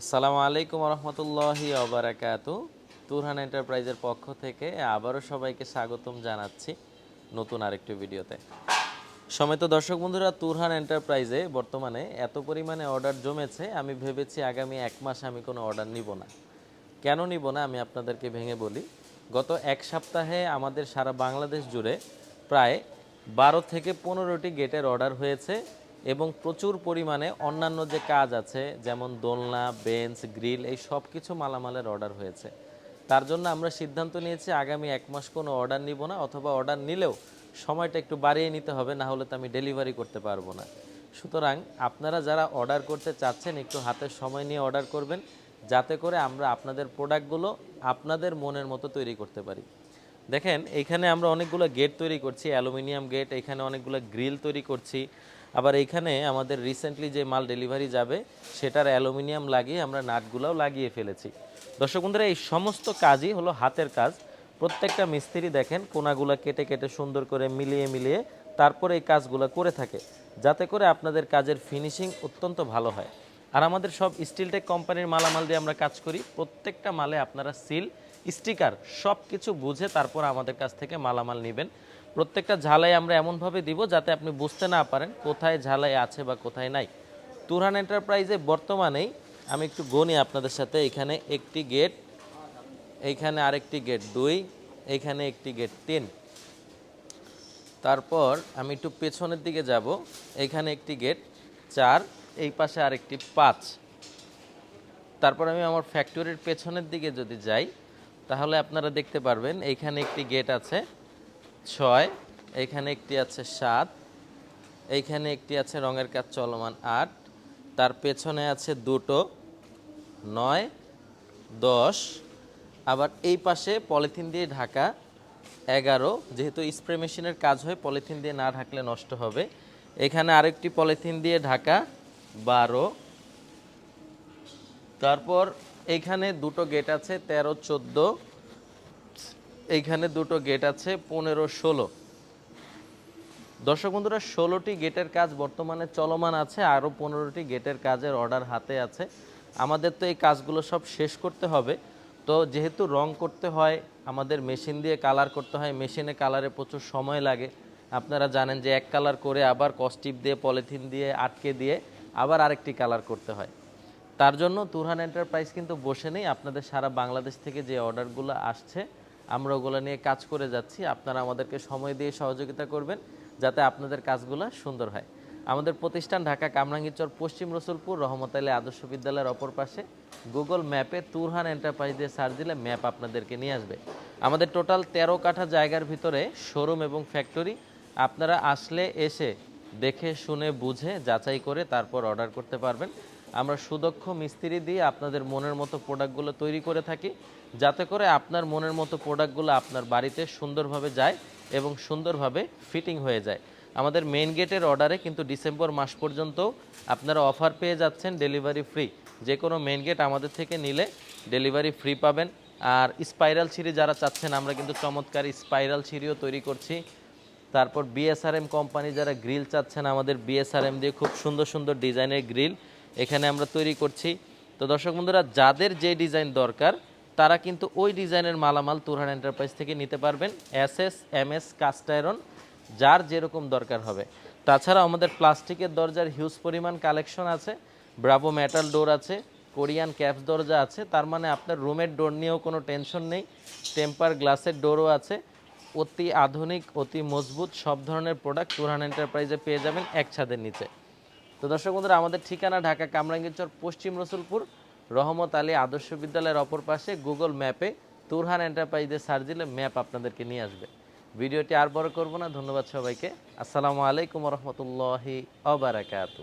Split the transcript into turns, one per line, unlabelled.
আসসালামু আলাইকুম রহমতুল্লাহি অবরাকাত তুরহান এন্টারপ্রাইজের পক্ষ থেকে আবারও সবাইকে স্বাগতম জানাচ্ছি নতুন আরেকটি ভিডিওতে। সমেত দর্শক বন্ধুরা, তুরহান এন্টারপ্রাইজে বর্তমানে এত পরিমাণে অর্ডার জমেছে, আমি ভেবেছি আগামী এক মাস আমি কোনো অর্ডার নিব না। কেন নিব না আমি আপনাদেরকে ভেঙে বলি। গত এক সপ্তাহে আমাদের সারা বাংলাদেশ জুড়ে প্রায় বারো থেকে পনেরোটি গেটের অর্ডার হয়েছে। এবং প্রচুর পরিমাণে অন্যান্য যে কাজ আছে, যেমন দোলনা, বেঞ্চ, গ্রিল, এই সব কিছু মালামালের অর্ডার হয়েছে। তার জন্য আমরা সিদ্ধান্ত নিয়েছি, আগামী এক মাস কোনো অর্ডার নিব না, অথবা অর্ডার নিলেও সময়টা একটু বাড়িয়ে নিতে হবে, না হলে তো আমি ডেলিভারি করতে পারব না। সুতরাং আপনারা যারা অর্ডার করতে চাচ্ছেন, একটু হাতে সময় নিয়ে অর্ডার করবেন, যাতে করে আমরা আপনাদের প্রোডাক্টগুলো আপনাদের মনের মতো তৈরি করতে পারি। দেখেন এইখানে আমরা অনেকগুলো গেট তৈরি করছি, অ্যালুমিনিয়াম গেট এখানে অনেকগুলো গ্রিল তৈরি করছি। আবার এইখানে আমাদের রিসেন্টলি যে মাল ডেলিভারি যাবে, সেটার অ্যালুমিনিয়াম লাগিয়ে আমরা নাটগুলোও লাগিয়ে ফেলেছি। দর্শক বন্ধুরা, এই সমস্ত কাজই হলো হাতের কাজ। প্রত্যেকটা মিস্ত্রি দেখেন, কোনাগুলো কেটে কেটে সুন্দর করে মিলিয়ে মিলিয়ে তারপরে এই কাজগুলো করে থাকে, যাতে করে আপনাদের কাজের ফিনিশিং অত্যন্ত ভালো হয়। আর আমাদের সব স্টিলটেক কোম্পানির মালামাল দিয়ে আমরা কাজ করি, প্রত্যেকটা মালে আপনারা সিল স্টিকার সব কিছু বুঝে তারপর আমাদের কাছ থেকে মালামাল নেবেন। প্রত্যেকটা ঝালাই আমরা এমনভাবে দিব যাতে আপনি বুঝতে না পারেন কোথায় ঝালাই আছে বা কোথায় নাই। তুরহান এন্টারপ্রাইজে বর্তমানেই আমি একটু গণি আপনাদের সাথে। এখানে একটি গেট, এইখানে আরেকটি গেট দুই, এইখানে একটি গেট তিন। তারপর আমি একটু পেছনের দিকে যাব। এইখানে একটি গেট চার, এই পাশে আরেকটি পাঁচ। তারপর আমি আমার ফ্যাক্টরির পেছনের দিকে যদি যাই, তাহলে আপনারা দেখতে পারবেন এইখানে একটি গেট আছে। ছয় এইখানে একটি আছে সাত, এইখানে একটি আছে রঙের কাজ চলমান আট, তার পেছনে আছে দুটো, নয়, দশ, আবার এই পাশে পলিথিন দিয়ে ঢাকা এগারো, যেহেতু স্প্রে মেশিনের কাজ হয়, পলিথিন দিয়ে না ঢাকলে নষ্ট হবে। এখানে আরেকটি পলিথিন দিয়ে ঢাকা বারো, তারপর এইখানে দুটো গেট আছে, তেরো, চোদ্দ এইখানে দুটো গেট আছে, পনেরো, ষোলো। দর্শক বন্ধুরা, ষোলোটি গেটের কাজ বর্তমানে চলমান আছে, আরও পনেরোটি গেটের কাজের অর্ডার হাতে আছে। আমাদের তো এই কাজগুলো সব শেষ করতে হবে। তো যেহেতু রং করতে হয়, আমাদের মেশিন দিয়ে কালার করতে হয় মেশিনে কালারে প্রচুর সময় লাগে। আপনারা জানেন যে এক কালার করে আবার কস্টিপ দিয়ে পলিথিন দিয়ে আটকে দিয়ে আবার আরেকটি কালার করতে হয়। তার জন্য তুরহান এন্টারপ্রাইজ কিন্তু বসে নেই। আপনাদের সারা বাংলাদেশ থেকে যে অর্ডারগুলো আসছে আমরা ওগুলো নিয়ে কাজ করে যাচ্ছি। আপনারা আমাদেরকে সময় দিয়ে সহযোগিতা করবেন যাতে আপনাদের কাজগুলো সুন্দর হয়। আমাদের প্রতিষ্ঠান ঢাকা কামরাঙ্গীচর পশ্চিম রসুলপুর রহমত আলী আদর্শ বিদ্যালয়ের অপর পাশে। গুগল ম্যাপে তুরহান এন্টারপ্রাইজ দিয়ে সার্চ দিলে ম্যাপ আপনাদেরকে নিয়ে আসবে। আমাদের টোটাল তেরো কাঠা জায়গার ভিতরে শোরুম এবং ফ্যাক্টরি। আপনারা আসলে এসে দেখে, শুনে, বুঝে, যাচাই করে তারপর অর্ডার করতে পারবেন। আমরা সুদক্ষ মিস্ত্রি দিয়ে আপনাদের মনের মতো প্রোডাক্টগুলো তৈরি করে থাকি, যাতে করে আপনার মনের মতো প্রোডাক্টগুলো আপনার বাড়িতে সুন্দরভাবে যায় এবং সুন্দরভাবে ফিটিং হয়ে যায়। আমাদের মেন গেটের অর্ডারে কিন্তু ডিসেম্বর মাস পর্যন্ত আপনারা অফার পেয়ে যাচ্ছেন ডেলিভারি ফ্রি যে কোনো মেন গেট আমাদের থেকে নিলে ডেলিভারি ফ্রি পাবেন। আর স্পাইরাল ছিঁড়ি যারা চাচ্ছেন, আমরা কিন্তু চমৎকার স্পাইরাল ছিঁড়িও তৈরি করছি। তারপর বিএসআরএম কোম্পানি যারা গ্রিল চাচ্ছেন, আমাদের বিএসআরএম দিয়ে খুব সুন্দর সুন্দর ডিজাইনের গ্রিল এখানে আমরা তৈরি করছি। তো দর্শক বন্ধুরা, যাদের যে ডিজাইন দরকার, তারা কিন্তু ওই ডিজাইনের মালামাল তুরহান এন্টারপ্রাইজ থেকে নিতে পারবেন। S S M S cast iron যার যেরকম দরকার হবে। তাছাড়া আমাদের প্লাস্টিকের দরজার হিউজ পরিমাণ কালেকশন আছে। ব্রাভো মেটাল ডোর আছে, কোরিয়ান ক্যাপস দরজা আছে। তার মানে আপনার রুমের ডোর নিয়েও কোনো টেনশন নেই। টেম্পার গ্লাসের ডোরও আছে। অতি আধুনিক, অতি মজবুত, সব ধরনের প্রোডাক্ট তুরহান এন্টারপ্রাইজে পেয়ে যাবেন এক ছাদের নিচে। তো দর্শক বন্ধুরা, আমাদের ঠিকানা ঢাকা কামরাঙ্গীরচর, পশ্চিম রসুলপুর। রহমত আলী আদর্শ বিদ্যালয়ের অপর পাশে গুগল ম্যাপে তুরহান এন্টারপ্রাইজে সার্চ দিলে ম্যাপ আপনাদেরকে নিয়ে আসবে। ভিডিওটি আর বড় করব না। ধন্যবাদ সবাইকে। আসসালামু আলাইকুম রহমতুল্লাহি অবরাকাতু